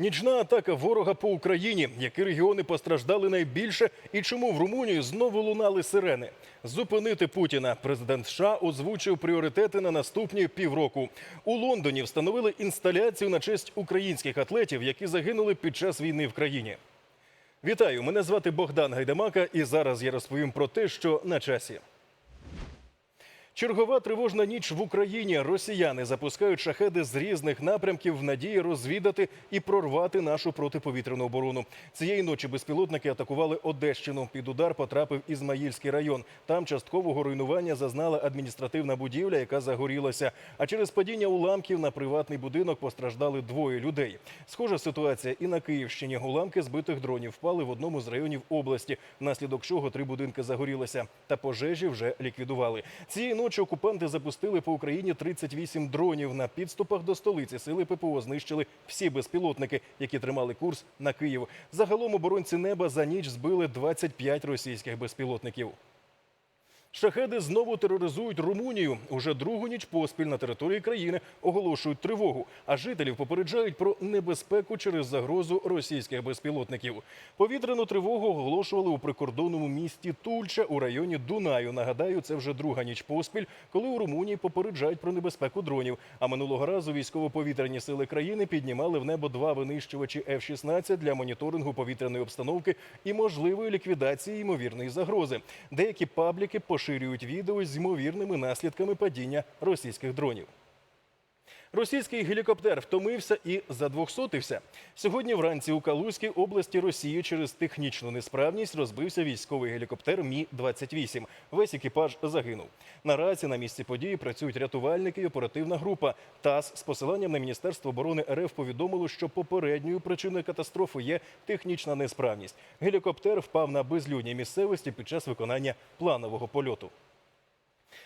Нічна атака ворога по Україні. Які регіони постраждали найбільше і чому в Румунії знову лунали сирени? Зупинити Путіна. Президент США озвучив пріоритети на наступні півроку. У Лондоні встановили інсталяцію на честь українських атлетів, які загинули під час війни в країні. Вітаю! Мене звати Богдан Гайдамака, і зараз я розповім про те, що на часі. Чергова тривожна ніч в Україні. Росіяни запускають шахеди з різних напрямків в надії розвідати і прорвати нашу протиповітряну оборону. Цієї ночі безпілотники атакували Одещину. Під удар потрапив Ізмаїльський район. Там часткового руйнування зазнала адміністративна будівля, яка загорілася. А через падіння уламків на приватний будинок постраждали двоє людей. Схожа ситуація і на Київщині. Уламки збитих дронів впали в одному з районів області, внаслідок чого три будинки загорілися. Та пожежі вже ліквідували. Цієї ночі окупанти запустили по Україні 38 дронів. На підступах до столиці сили ППО знищили всі безпілотники, які тримали курс на Київ. Загалом оборонці неба за ніч збили 25 російських безпілотників. Шахеди знову тероризують Румунію. Уже другу ніч поспіль на території країни оголошують тривогу, а жителів попереджають про небезпеку через загрозу російських безпілотників. Повітряну тривогу оголошували у прикордонному місті Тульча у районі Дунаю. Нагадаю, це вже друга ніч поспіль, коли у Румунії попереджають про небезпеку дронів. А минулого разу військово-повітряні сили країни піднімали в небо два винищувачі F-16 для моніторингу повітряної обстановки і можливої ліквідації ймовірної загрози. Деякі пабліки поширюють відео з ймовірними наслідками падіння російських дронів. Російський гелікоптер втомився і задвохсотився. Сьогодні вранці у Калузькій області Росії через технічну несправність розбився військовий гелікоптер Мі 28 Весь екіпаж загинув. Наразі на місці події працюють рятувальники і оперативна група. ТАСС з посиланням на Міністерство оборони РФ повідомило, що попередньою причиною катастрофи є технічна несправність. Гелікоптер впав на безлюдній місцевості під час виконання планового польоту.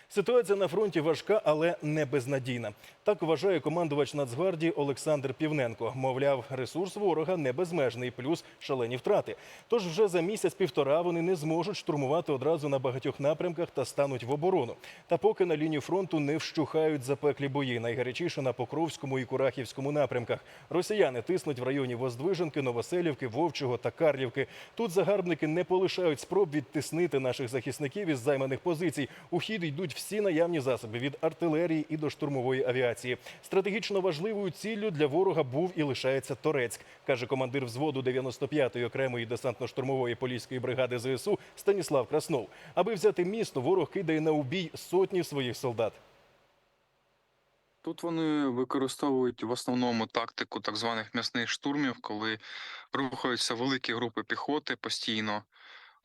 Ситуація на фронті важка, але не безнадійна. Так вважає командувач Нацгвардії Олександр Півненко. Мовляв, ресурс ворога не безмежний, плюс шалені втрати. Тож вже за місяць-півтора вони не зможуть штурмувати одразу на багатьох напрямках та стануть в оборону. Та поки на лінію фронту не вщухають запеклі бої, найгарячіше на Покровському і Курахівському напрямках. Росіяни тиснуть в районі Воздвиженки, Новоселівки, Вовчого та Карлівки. Тут загарбники не полишають спроб відтиснити наших захисників із займаних позицій. У хід йдуть всі наявні засоби від артилерії і до штурмової авіації. Стратегічно важливою ціллю для ворога був і лишається Торецьк, каже командир взводу 95-ї окремої десантно-штурмової поліської бригади ЗСУ Станіслав Краснов. Аби взяти місто, ворог кидає на убій сотні своїх солдат. Тут вони використовують в основному тактику так званих м'ясних штурмів, коли рухаються великі групи піхоти постійно.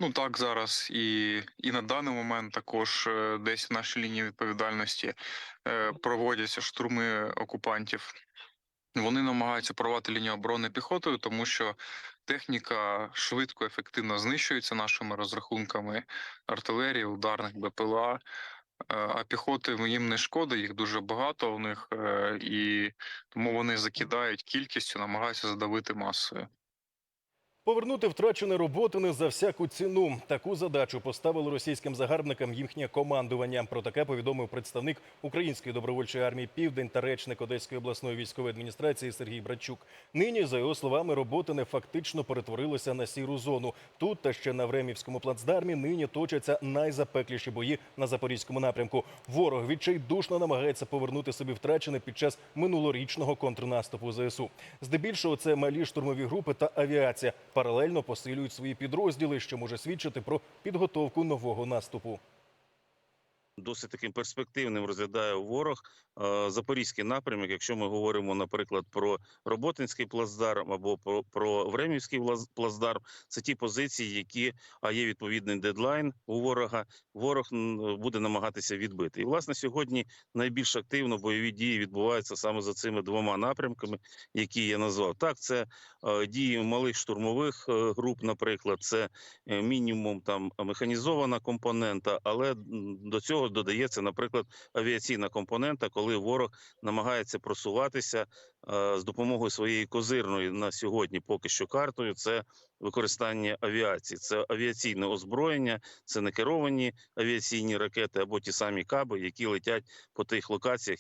Ну так зараз і, і на даний момент також е, десь в нашій лінії відповідальності е, проводяться штурми окупантів. Вони намагаються порвати лінію оборони піхотою, тому що техніка швидко, ефективно знищується нашими розрахунками артилерії, ударних БПЛА. Е, А піхоти їм не шкода, їх дуже багато у них, і тому вони закидають кількістю, намагаються задавити масою. Повернути втрачене роботи не за всяку ціну. Таку задачу поставило російським загарбникам їхнє командування. Про таке повідомив представник Української добровольчої армії Південь та речник Одеської обласної військової адміністрації Сергій Братчук. Нині, за його словами, роботине фактично перетворилося на сіру зону. Тут та ще на Времівському плацдармі нині точаться найзапекліші бої на запорізькому напрямку. Ворог відчайдушно намагається повернути собі втрачене під час минулорічного контрнаступу ЗСУ. Здебільшого це малі штурмові групи та авіація. Паралельно посилюють свої підрозділи, що може свідчити про підготовку нового наступу. Досить таким перспективним розглядає ворог е, запорізький напрямок. Якщо ми говоримо, наприклад, про Роботинський плацдарм або про, про Времівський плацдарм, це ті позиції, які а є відповідний дедлайн у ворога. Ворог буде намагатися відбити. І власне сьогодні найбільш активно бойові дії відбуваються саме за цими двома напрямками, які я назвав. Так, це е, дії малих штурмових е, груп, наприклад, це мінімум там механізована компонента, але до цього додається, наприклад, авіаційна компонента, коли ворог намагається просуватися е, з допомогою своєї козирної на сьогодні, поки що картою. Це використання авіації, це авіаційне озброєння, це не керовані авіаційні ракети або ті самі каби, які летять по тих локаціях,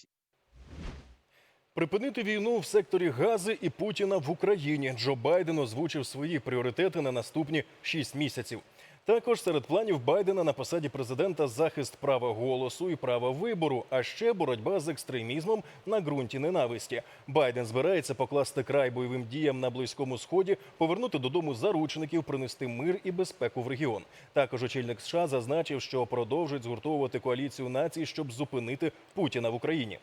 Припинити війну в секторі Гази і Путіна в Україні. Джо Байден озвучив свої пріоритети на наступні шість місяців. Також серед планів Байдена на посаді президента захист права голосу і права вибору, а ще боротьба з екстремізмом на ґрунті ненависті. Байден збирається покласти край бойовим діям на близькому сході, повернути додому заручників, принести мир і безпеку в регіон. Також очільник США зазначив, що продовжить згуртовувати коаліцію націй, щоб зупинити Путіна в Україні.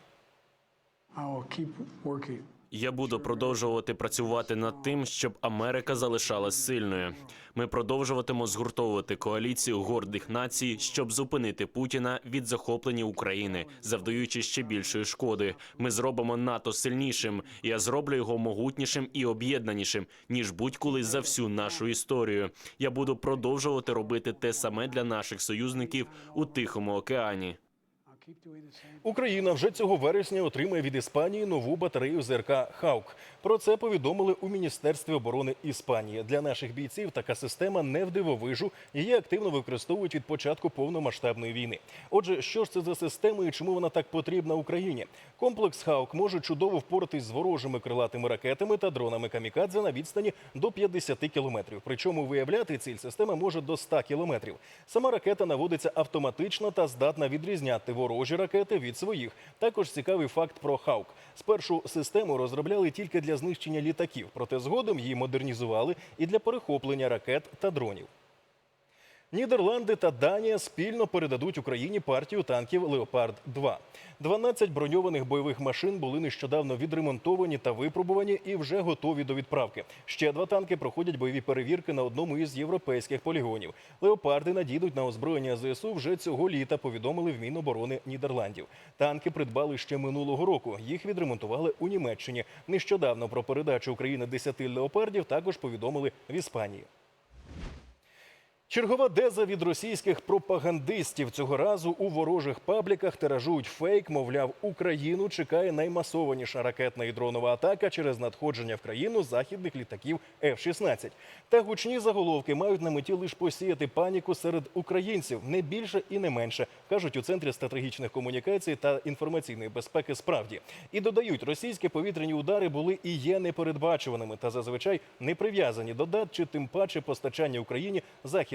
Я буду продовжувати працювати над тим, щоб Америка залишалась сильною. Ми продовжуватимо згуртовувати коаліцію гордих націй, щоб зупинити Путіна від захоплення України, завдаючи ще більшої шкоди. Ми зробимо НАТО сильнішим. Я зроблю його могутнішим і об'єднанішим ніж будь-коли за всю нашу історію. Я буду продовжувати робити те саме для наших союзників у Тихому океані. Україна вже цього вересня отримає від Іспанії нову батарею ЗРК Хаук. Про це повідомили у Міністерстві оборони Іспанії. Для наших бійців така система не в дивовижу. Її активно використовують від початку повномасштабної війни. Отже, що ж це за система і чому вона так потрібна Україні? Комплекс Хаук може чудово впоратись з ворожими крилатими ракетами та дронами камікадзе на відстані до 50 кілометрів. Причому виявляти ціль система може до 100 кілометрів. Сама ракета наводиться автоматично та здатна відрізняти ворожі ракети від своїх. Також цікавий факт про Хаук. Спершу систему розробляли тільки для знищення літаків, проте згодом її модернізували і для перехоплення ракет та дронів. Нідерланди та Данія спільно передадуть Україні партію танків Леопард 2 12 броньованих бойових машин були нещодавно відремонтовані та випробувані і вже готові до відправки. Ще два танки проходять бойові перевірки на одному із європейських полігонів. Леопарди надійдуть на озброєння ЗСУ вже цього літа. Повідомили в Міноборони Нідерландів. Танки придбали ще минулого року. Їх відремонтували у Німеччині. Нещодавно про передачу України 10 леопардів також повідомили в Іспанії. Чергова деза від російських пропагандистів цього разу у ворожих пабліках тиражують фейк. Мовляв, Україну чекає наймасованіша ракетна і дронова атака через надходження в країну західних літаків F-16. Та гучні заголовки мають на меті лише посіяти паніку серед українців, не більше і не менше, кажуть у центрі стратегічних комунікацій та інформаційної безпеки. Справді і додають, російські повітряні удари були і є непередбачуваними та зазвичай не прив'язані до дат чи тим паче постачання Україні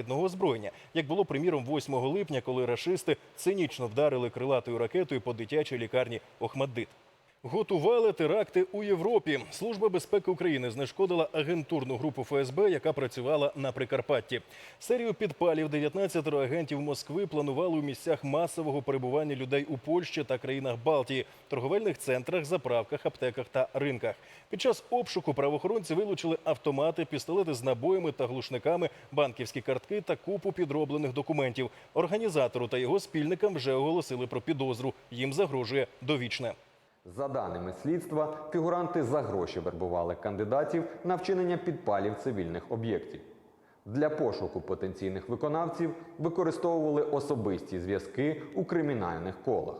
західного озброєння, як було приміром 8 липня, коли рашисти цинічно вдарили крилатою ракетою по дитячій лікарні Охмаддит. Готували теракти у Європі. Служба безпеки України знешкодила агентурну групу ФСБ, яка працювала на Прикарпатті. Серію підпалів 19 агентів Москви планували у місцях масового перебування людей у Польщі та країнах Балтії, торговельних центрах, заправках, аптеках та ринках. Під час обшуку правоохоронці вилучили автомати, пістолети з набоями та глушниками, банківські картки та купу підроблених документів. Організатору та його спільникам вже оголосили про підозру. Їм загрожує довічне. За даними слідства, фігуранти за гроші вербували кандидатів на вчинення підпалів цивільних об'єктів. Для пошуку потенційних виконавців використовували особисті зв'язки у кримінальних колах.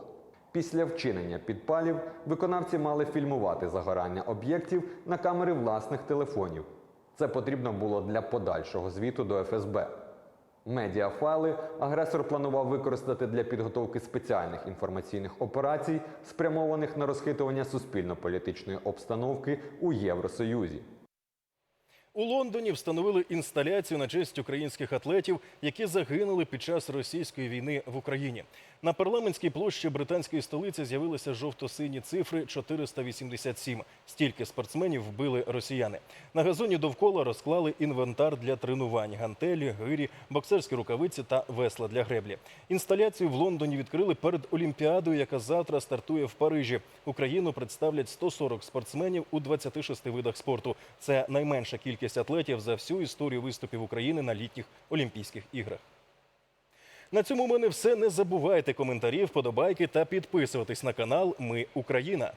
Після вчинення підпалів виконавці мали фільмувати загорання об'єктів на камери власних телефонів. Це потрібно було для подальшого звіту до ФСБ. Медіафайли агресор планував використати для підготовки спеціальних інформаційних операцій, спрямованих на розхитування суспільно-політичної обстановки у Євросоюзі. У Лондоні встановили інсталяцію на честь українських атлетів, які загинули під час російської війни в Україні. На парламентській площі британської столиці з'явилися жовто-сині цифри 487. Стільки спортсменів вбили росіяни. На газоні довкола розклали інвентар для тренувань: гантелі, гирі, боксерські рукавиці та весла для греблі. Інсталяцію в Лондоні відкрили перед Олімпіадою, яка завтра стартує в Парижі. Україну представлять 140 спортсменів у 26 видах спорту. Це найменша кількість атлетів за всю історію виступів України на літніх Олімпійських іграх. На цьому в мене все. Не забувайте коментарі, вподобайки та підписуватись на канал Ми Україна.